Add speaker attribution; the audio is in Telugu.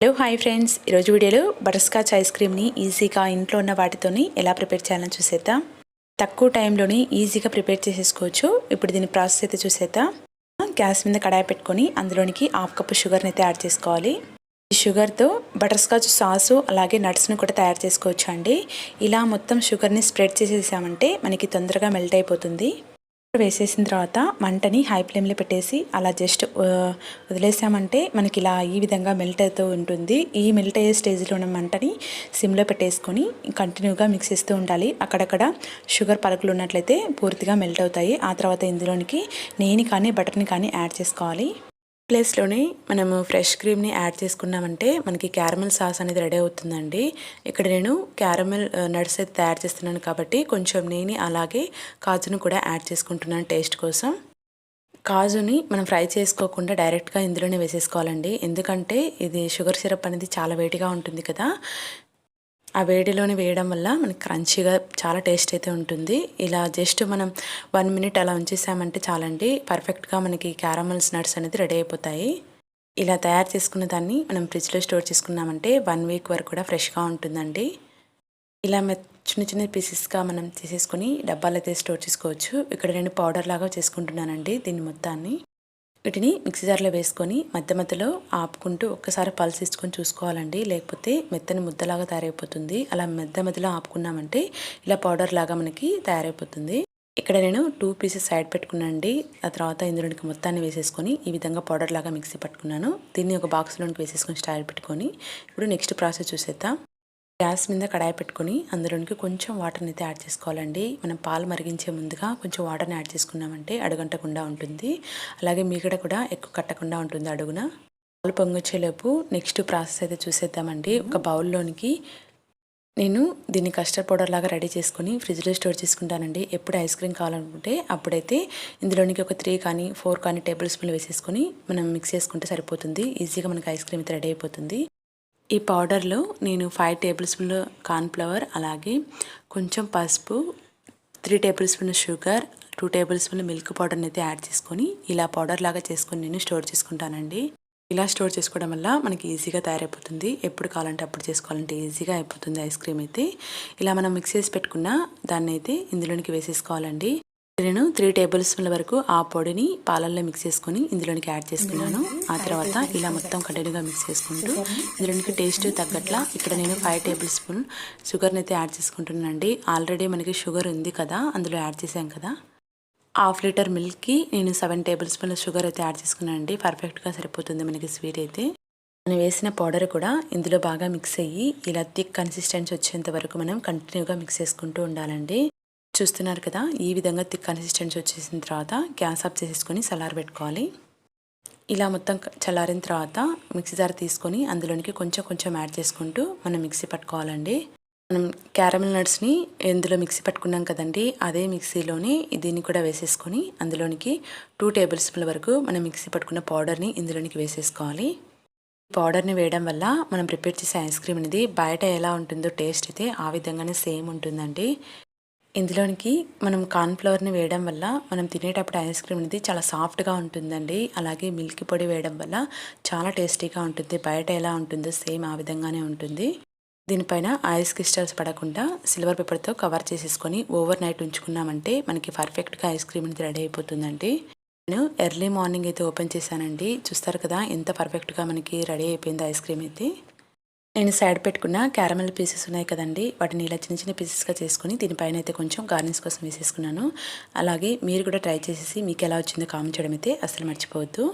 Speaker 1: హలో హాయ్ ఫ్రెండ్స్ ఈరోజు వీడియోలో బటర్స్కాచ్ ఐస్ క్రీమ్ని ఈజీగా ఇంట్లో ఉన్న వాటితోని ఎలా ప్రిపేర్ చేయాలని చూసేద్దాం. తక్కువ టైంలోని ఈజీగా ప్రిపేర్ చేసేసుకోవచ్చు. ఇప్పుడు దీని ప్రాసెస్ అయితే చూసేద్దాం. గ్యాస్ మీద కడాయి పెట్టుకొని అందులోనికి హాఫ్ కప్ షుగర్ని అయితే యాడ్ చేసుకోవాలి. ఈ షుగర్తో బటర్స్కాచ్ సాసు అలాగే నట్స్ని కూడా తయారు చేసుకోవచ్చు అండి ఇలా మొత్తం షుగర్ని స్ప్రెడ్ చేసేసామంటే మనకి తొందరగా మెల్ట్ అయిపోతుంది. వేసేసిన తర్వాత మంటని హై ఫ్లేమ్లో పెట్టేసి అలా జస్ట్ వదిలేసామంటే మనకి ఇలా ఈ విధంగా మెల్ట్ అవుతూ ఉంటుంది. ఈ మెల్ట్ అయ్యే స్టేజ్లో ఉన్న మంటని సిమ్లో పెట్టేసుకొని కంటిన్యూగా మిక్స్ చేస్తూ ఉండాలి. అక్కడక్కడ షుగర్ పలకలు ఉన్నట్లయితే పూర్తిగా మెల్ట్ అవుతాయి. ఆ తర్వాత ఇందులోనికి నేను కానీ బటర్ని కానీ యాడ్ చేసుకోవాలి. ప్లేస్లోనే మనము ఫ్రెష్ క్రీమ్ని యాడ్ చేసుకున్నామంటే మనకి క్యారమెల్ సాస్ అనేది రెడీ అవుతుందండి. ఇక్కడ నేను క్యారమెల్ నట్స్ అయితే తయారు చేస్తున్నాను కాబట్టి కొంచెం నెయ్యిని అలాగే కాజును కూడా యాడ్ చేసుకుంటున్నాను టేస్ట్ కోసం. కాజుని మనం ఫ్రై చేసుకోకుండా డైరెక్ట్గా ఇందులోనే వేసేసుకోవాలండి. ఎందుకంటే ఇది షుగర్ సిరప్ అనేది చాలా వేడిగా ఉంటుంది కదా. ఆ వేడిలోని వేయడం వల్ల మనకి క్రంచీగా చాలా టేస్ట్ అయితే ఉంటుంది. ఇలా జస్ట్ మనం వన్ మినిట్ అలా ఉంచేసామంటే చాలండి. పర్ఫెక్ట్గా మనకి క్యారమల్స్ నట్స్ అనేది రెడీ అయిపోతాయి. ఇలా తయారు చేసుకున్న దాన్ని మనం ఫ్రిడ్జ్లో స్టోర్ చేసుకున్నామంటే వన్ వీక్ వరకు కూడా ఫ్రెష్గా ఉంటుందండి. ఇలా చిన్న చిన్న పీసెస్గా మనం తీసేసుకొని డబ్బాలు అయితే స్టోర్ చేసుకోవచ్చు. ఇక్కడ నేను పౌడర్ లాగా చేసుకుంటున్నానండి దీన్ని మొత్తాన్ని. వీటిని మిక్సీ జార్లో వేసుకొని మధ్య మధ్యలో ఆపుకుంటూ ఒక్కసారి పల్స్ ఇచ్చుకొని చూసుకోవాలండి. లేకపోతే మెత్తని ముద్దలాగా తయారైపోతుంది. అలా మధ్య మధ్యలో ఆపుకున్నామంటే ఇలా పౌడర్ లాగా మనకి తయారైపోతుంది. ఇక్కడ నేను టూ పీసెస్ సైడ్ పెట్టుకున్నానండి ఆ తర్వాత ఇందులోనికి మొత్తాన్ని వేసేసుకొని ఈ విధంగా పౌడర్ లాగా మిక్సీ పట్టుకున్నాను. దీన్ని ఒక బాక్స్లోనికి వేసేసుకొని స్టైల్ పెట్టుకొని ఇప్పుడు నెక్స్ట్ ప్రాసెస్ చూసేద్దాం. గ్యాస్ మీద కడాయి పెట్టుకొని అందులోనికి కొంచెం వాటర్ని అయితే యాడ్ చేసుకోవాలండి. మనం పాలు మరిగించే ముందుగా కొంచెం వాటర్ని యాడ్ చేసుకున్నామంటే అడుగంటకుండా ఉంటుంది. అలాగే మీగడ కూడా ఎక్కువ కట్టకుండా ఉంటుంది అడుగున. పాలు పొంగొచ్చేలోపు నెక్స్ట్ ప్రాసెస్ అయితే చూసేద్దామండి. ఒక బౌల్లోనికి నేను దీన్ని కస్టర్డ్ పౌడర్ లాగా రెడీ చేసుకుని ఫ్రిడ్జ్లో స్టోర్ చేసుకుంటానండి. ఎప్పుడు ఐస్ క్రీమ్ కావాలనుకుంటే అప్పుడైతే ఇందులోనికి ఒక త్రీ కానీ ఫోర్ కానీ టేబుల్ స్పూన్లు వేసేసుకొని మనం మిక్స్ చేసుకుంటే సరిపోతుంది. ఈజీగా మనకి ఐస్ క్రీమ్ అయితే రెడీ అయిపోతుంది. ఈ పౌడర్లో నేను ఫైవ్ టేబుల్ స్పూన్లు కార్న్ఫ్లవర్ అలాగే కొంచెం పసుపు three table spoon sugar two table spoon milk పౌడర్ని అయితే యాడ్ చేసుకొని ఇలా పౌడర్ లాగా చేసుకొని నేను స్టోర్ చేసుకుంటానండి. ఇలా స్టోర్ చేసుకోవడం వల్ల మనకి ఈజీగా తయారైపోతుంది. ఎప్పుడు కావాలంటే అప్పుడు చేసుకోవాలంటే ఈజీగా అయిపోతుంది ఐస్ క్రీమ్ అయితే. ఇలా మనం మిక్స్ చేసి పెట్టుకున్న దాన్ని అయితే ఇందులోనికి వేసేసుకోవాలండి. నేను త్రీ టేబుల్ స్పూన్ల వరకు ఆ పొడిని పాలల్లో మిక్స్ చేసుకొని ఇందులోనికి యాడ్ చేసుకున్నాను. ఆ తర్వాత ఇలా మొత్తం కంటిన్యూగా మిక్స్ చేసుకుంటూ ఇందులోనికి టేస్ట్ తగ్గట్లా ఇక్కడ నేను ఫైవ్ టేబుల్ స్పూన్ షుగర్ని అయితే యాడ్ చేసుకుంటున్నానండి. ఆల్రెడీ మనకి షుగర్ ఉంది కదా అందులో యాడ్ చేసాం కదా. హాఫ్ లీటర్ మిల్క్కి నేను సెవెన్ టేబుల్ స్పూన్ల షుగర్ అయితే యాడ్ చేసుకున్నాను అండి పర్ఫెక్ట్గా సరిపోతుంది మనకి స్వీట్ అయితే. మనం వేసిన పౌడర్ కూడా ఇందులో బాగా మిక్స్ అయ్యి ఇలా థిక్ కన్సిస్టెన్సీ వచ్చేంత వరకు మనం కంటిన్యూగా మిక్స్ చేసుకుంటూ ఉండాలండి. చూస్తున్నారు కదా ఈ విధంగా థిక్ కన్సిస్టెన్సీ వచ్చేసిన తర్వాత గ్యాస్ ఆఫ్ చేసేసుకొని సలార్ పెట్టుకోవాలి. ఇలా మొత్తం చల్లారిన తర్వాత మిక్సీ జార్ తీసుకొని అందులోనికి కొంచెం కొంచెం యాడ్ చేసుకుంటూ మనం మిక్సీ పట్టుకోవాలండి. మనం క్యారమిల్ నట్స్ని ఇందులో మిక్సీ పట్టుకున్నాం కదండి అదే మిక్సీలోని దీన్ని కూడా వేసేసుకొని అందులోనికి టూ టేబుల్ స్పూన్ల వరకు మనం మిక్సీ పట్టుకున్న పౌడర్ని ఇందులోనికి వేసేసుకోవాలి. పౌడర్ని వేయడం వల్ల మనం ప్రిపేర్ చేసే ఐస్ క్రీమ్ అనేది బయట ఎలా ఉంటుందో టేస్ట్ అయితే ఆ విధంగానే సేమ్ ఉంటుందండి. ఇందులోనికి మనం కార్న్ఫ్లవర్ని వేయడం వల్ల మనం తినేటప్పుడు ఐస్ క్రీమ్ అనేది చాలా సాఫ్ట్గా ఉంటుందండి. అలాగే మిల్క్ పొడి వేయడం వల్ల చాలా టేస్టీగా ఉంటుంది. బయట ఎలా ఉంటుందో సేమ్ ఆ విధంగానే ఉంటుంది. దీనిపైన ఐస్ క్రిస్టల్స్ పడకుండా సిల్వర్ పేపర్తో కవర్ చేసేసుకొని ఓవర్ నైట్ ఉంచుకున్నామంటే మనకి పర్ఫెక్ట్గా ఐస్ క్రీమ్ అనేది రెడీ అయిపోతుందండి. నేను ఎర్లీ మార్నింగ్ అయితే ఓపెన్ చేశానండి. చూస్తారు కదా ఎంత పర్ఫెక్ట్గా మనకి రెడీ అయిపోయింది ఐస్ క్రీమ్ అయితే. నేను సైడ్ పెట్టుకున్న క్యారమెల్ పీసెస్ ఉన్నాయి కదండి. వాటిని ఇలా చిన్న చిన్న పీసెస్గా చేసుకుని దీనిపైన అయితే కొంచెం గార్నిష్ కోసం వేసేసుకున్నాను. అలాగే మీరు కూడా ట్రై చేసేసి మీకు ఎలా వచ్చిందో కామెంట్ చేయడం అయితే అసలు మర్చిపోవద్దు.